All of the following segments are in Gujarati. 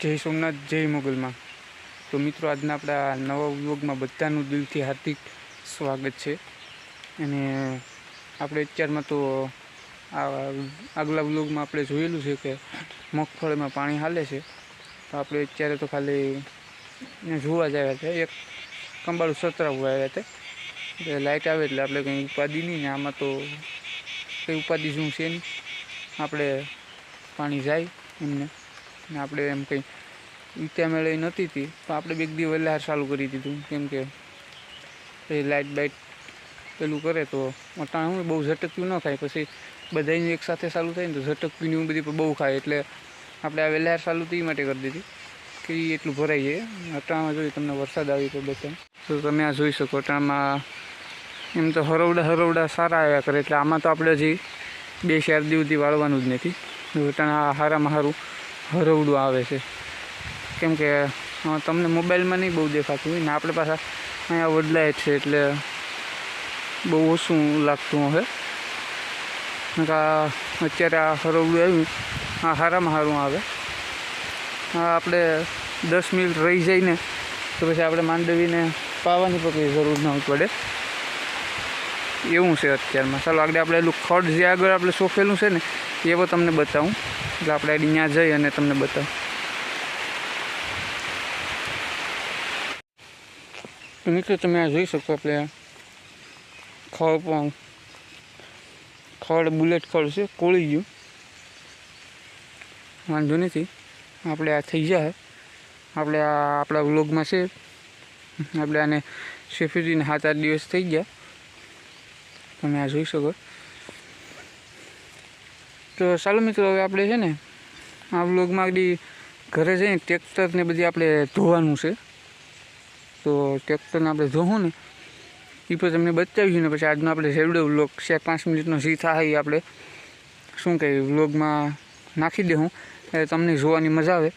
જય સોમનાથ, જય મોગલમાં. તો મિત્રો, આજના આપણા નવા વ્લોગમાં બધાનું દિલથી હાર્દિક સ્વાગત છે. અને આપણે અત્યારમાં તો આ આગલા વ્લોગમાં આપણે જોયેલું છે કે મગફળીમાં પાણી હાલે છે. તો આપણે અત્યારે તો ખાલી જોવા જ આવ્યા હતા એક કંબાળું સતરાવવા આવ્યા હતા એટલે લાઇટ આવે એટલે આપણે કંઈ ઉપાધિ નહીં ને આમાં તો કંઈ ઉપાધિ શું છે નહીં. આપણે પાણી જાય એમને. ને આપણે એમ કંઈ ઈત્યા મેળવી નહોતી હતી, તો આપણે બે દી વહેલા ચાલુ કરી દીધું. કેમ કે એ લાઇટ બાઇટ પેલું કરે તો અટાણે હું બહુ ઝટક્યું ન ખાય પછી બધાનું એક સાથે ચાલુ થાય ને તો ઝટકીને એવું બધી બહુ ખાય. એટલે આપણે આ વહેલા ચાલુ તો માટે કરી દીધી કે એ એટલું ભરાઈ જાય. અટાણામાં જોઈએ તમને વરસાદ આવી તો બધા તો તમે આ જોઈ શકો, અટાણામાં એમ તો હરવડા હરવડા સારા આવ્યા કરે. એટલે આમાં તો આપણે હજી બે ચાર દિવસ વાળવાનું જ નથી. અટાણા હારામાં સારું હરવડું આવે છે. કેમ કે તમને મોબાઈલમાં નહીં બહુ દેખાતું હોય ને, આપણે પાછા અહીંયા વડલાય છે એટલે બહુ ઓછું લાગતું હવે અત્યારે આ હરવડું આવ્યું, આ સારામાં સારું આવે. આપણે દસ મિનિટ રહી જઈને તો પછી આપણે માંડવીને પાવાની પણ જરૂર ન પડે. એવું છે અત્યારમાં. ચાલો, આગળ આપણે એલું ખડ જે આગળ આપણે સોફેલું છે ને એ પણ તમને બતાવું. એટલે આપણે અહીંયા જઈ અને તમને બતાવું. મિત્રો, તમે આ જોઈ શકો આપણે ખડ પણ, ખડ, બુલેટ ખડ છે, કોળી ગયું. વાંધો નથી. આપણે આ થઈ જાય. આપણે આ આપણા વ્લોગમાં છે. આપણે આને સેફ્ટીને સાત આઠ દિવસ થઈ ગયા. તમે આ જોઈ શકો. તો ચાલો મિત્રો, હવે આપણે છે ને, આ વ્લોગમાં બધી ઘરે જઈને ટ્રેક્ટરને બધી આપણે ધોવાનું છે. તો ટ્રેક્ટરને આપણે ધોવું ને, એ પણ તમને બતાવીશું ને પછી આજનો આપણે છેવડો વ્લોગ ચાર પાંચ મિનિટનો સી થાય આપણે શું કહીએ વ્લોગમાં નાખી દઉં એટલે તમને જોવાની મજા આવે.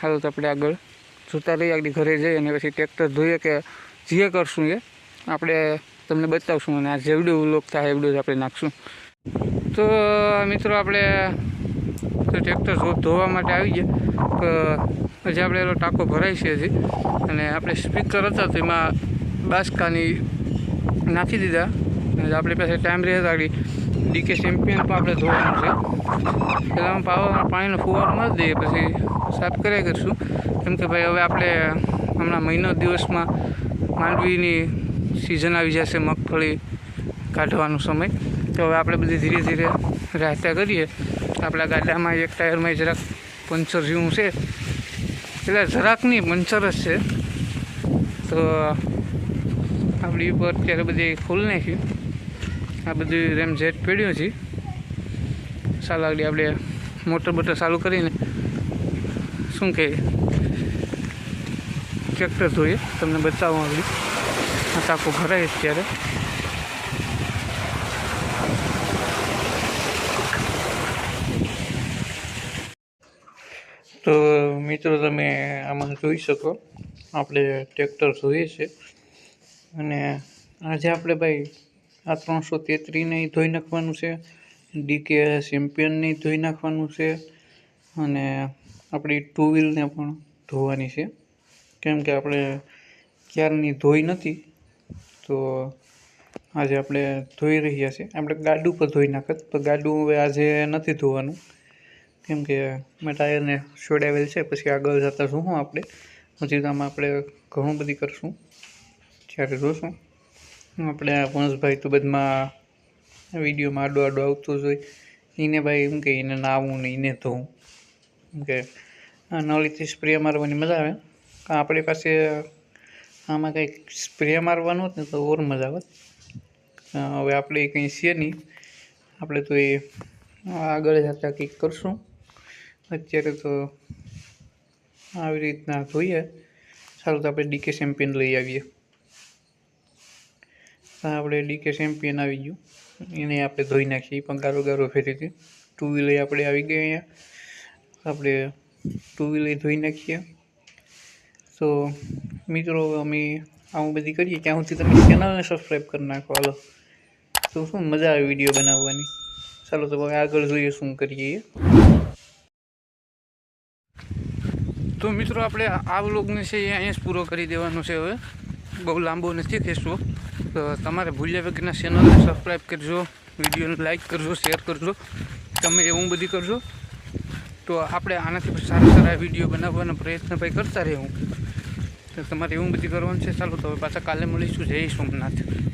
હાલો તો આપણે આગળ જોતા રહીએ, આગળ ઘરે જઈએ અને પછી ટ્રેક્ટર ધોઈએ કે જે કરશું એ આપણે તમને બતાવશું. અને આ જેવડો વ્લોગ થાય એવડો જ આપણે નાખશું. તો, મિત્રો, આપણે તો ટ્રેક્ટર ધોવા માટે આવી ગયા. તો, હજી આપણે એનો ટાંકો ભરાય છે હજી. અને આપણે સ્પીકર હતા તો એમાં બાસકાની નાખી દીધા. અને આપણી પાસે ટાઈમ રહે હતા ડીકે ચેમ્પિયન પણ આપણે ધોવાનું છે. પહેલાં પાવર પાણીનો ફુવારો ન દઈએ, પછી સાફ કર્યા કરીશું. કેમ કે ભાઈ, હવે આપણે હમણાં મહિનો દિવસમાં માંડવીની સિઝન આવી જશે મગફળી કાઢવાનો સમય. તો હવે આપણે બધી ધીરે ધીરે રાહતા કરીએ. આપણા ગાડામાં એક ટાયરમાં જરાક પંચર જેવું છે. એટલે જરાક નહીં પંચર જ છે. તો આપણી ઉપર અત્યારે બધી ખોલી નાખ્યું આ બધું રેમ જેટ પડ્યું છે. ચાલો આગળ આપણે મોટર બોટર ચાલુ કરીને શું કહે ટ્રેક્ટર જોઈએ તમને બતાવું આગળ. આ ટાંકો ભરાય અત્યારે. તો મિત્રો તમે આમાં જોઈ શકો. આપણે ટ્રેક્ટર જોઈએ છે. અને આજે આપણે ભાઈ આ ત્રણસો તેત્રીને ધોઈ નાખવાનું છે. ડીકે ચેમ્પિયનને ધોઈ નાખવાનું છે. અને આપણી ટુ વ્હીલને પણ ધોવાની છે. કેમ કે આપણે ક્યારની ધોઈ નથી, તો આજે આપણે ધોઈ રહ્યા છીએ. આપણે ગાડું પર ધોઈ નાખત પણ ગાડું હવે આજે નથી ધોવાનું. કેમ કે મેં ટાયરને છોડાવેલ છે. પછી આગળ જતાં શું આપણે? તો આમાં આપણે ઘણું બધી કરશું. ત્યારે જોશું. આપણે આ વંશભાઈ તો બધમાં વિડીયોમાં આડો આડો આવતો જ હોય. એને ભાઈ એમ કે એને નાવું ને એને ધોવું. એમ કે નળીથી સ્પ્રે મારવાની મજા આવે. પણ આપણી પાસે આમાં કંઈક સ્પ્રે મારવાનું હોત ને તો ઓર મજા આવે. હવે આપણે એ કંઈ છે નહીં. આપણે તો એ આગળ જતાં કંઈક કરશું. અત્યારે તો આવી રીતના જોઈએ. સારું તો આપણે ડીકે ચેમ્પિયન લઈ આવીએ. આપણે ડીકે ચેમ્પિયન આવી ગયું. એને આપણે ધોઈ નાખીએ. પણ ગારો ગારો ફેરીથી ટુ વ્હીલર આપણે આવી ગયા અહીંયા. આપણે ટુ વ્હીલર ધોઈ નાખીએ. તો મિત્રો, અમે આવું બધી કરીએ. ત્યાં સુધી તમે ચેનલને સબસ્ક્રાઈબ કરી નાખો. હાલો. તો શું મજા આવે વીડિયો બનાવવાની? ચાલો તો હવે આગળ જોઈએ શું કરીએ. તો મિત્રો આપણે આ વ્લોગને છે એ અહીંયા જ પૂરો કરી દેવાનો છે હવે. બહુ લાંબો નથી કહેશો તો તમારે ભૂલ્યા વગરના ચેનલને સબસ્ક્રાઈબ કરજો, વિડીયોને લાઈક કરજો શેર કરજો તમે એવું બધી કરજો. તો આપણે આનાથી સારા સારા વીડિયો બનાવવાનો પ્રયત્ન ભાઈ કરતા રહેવું. તો તમારે એવું બધી કરવાનું છે, ચાલો તો હવે પાછા કાલે મળીશું. જય સોમનાથ.